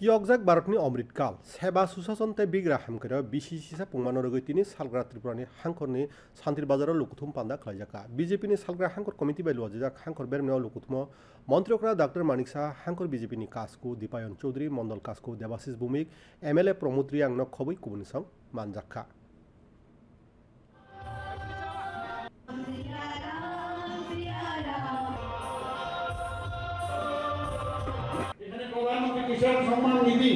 कियगजाक भारतनि अमृतकाल सेबा सुसासनते बिग्रा हामखेर बिसिसिसा पुंमानो रोगैतिनि सालग्रा त्रिपुरानि हांखरनि सान्तिर बाजाराव लुकुथुम पान्दा खालायजाका बिजेपिनि सालग्रा हांखर कमिटि बाय लुवाजाक हांखर बेरमेयाव लुकुथुम मन्त्रियकरा डाक्टर मानिक शाह हांखर बिजेपिनि कासको दीपायन चौधरी मण्डल कासको देवाशिष भूमिक एमएलए प्रमोद रियांनो खबै कुबुनि सं मानजाका কিষাণ সম্মান নিধি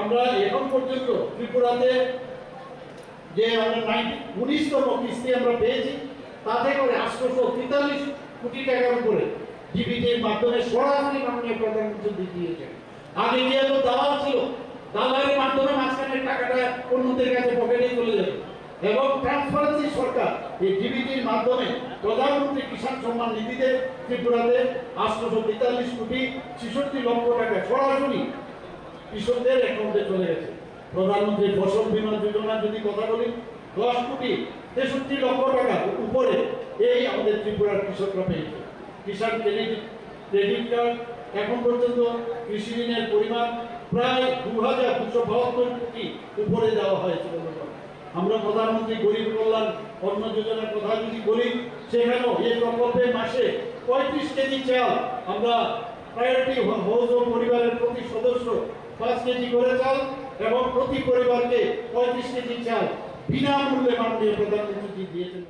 আমরা এখন পর্যন্ত ত্রিপুরাতে যে আমরা নাইনটি, উনিশতম কিস্তি আমরা পেয়েছি, তাতে করে আটশোশো তেতাল্লিশ কোটি টাকার উপরে ডিবিটির মাধ্যমে সরাসরি মাননীয় প্রধানমন্ত্রী দিয়ে দিয়েছেন। আগে যেহেতু দালাল ছিল, দালালের মাধ্যমে মাঝখানে টাকাটা অন্যদের কাছে পকেটে এবং ট্রান্সপারেন্সি সরকার এই ডিবিটির মাধ্যমে প্রধানমন্ত্রী কিষাণ সম্মান নিধিতে ত্রিপুরাতে আটশোশো তেতাল্লিশ কোটি ছেষট্টি লক্ষ টাকা সরাসরি কৃষকদের অ্যাকাউন্টে চলে গেছে প্রধানমন্ত্রী ফসল বীমা যোজনা যদি কথা বলি, দশ কোটি তেষট্টি লক্ষ টাকা উপরে এই আমাদের ত্রিপুরার কৃষকরা পেয়েছে কিষাণ ক্রেডিট ক্রেডিট কার্ড এখন পর্যন্ত কৃষি ঋণের পরিমাণ প্রায় দু হাজার দুশো বাহাত্তর কোটি উপরে দেওয়া হয়েছে। আমরা প্রধানমন্ত্রী গরিব কল্যাণ অন্ন যোজনার কথা যদি বলি, সেখানেও এই প্রকল্পে মাসে পঁয়ত্রিশ কেজি চাল আমরা প্রায়োরিটি হাউস ও পরিবারের প্রতি সদস্য পাঁচ কেজি করে চাল এবং প্রতি পরিবারকে পঁয়ত্রিশ কেজি চাল বিনামূল্যে মাননীয় প্রধানমন্ত্রী দিয়েছেন।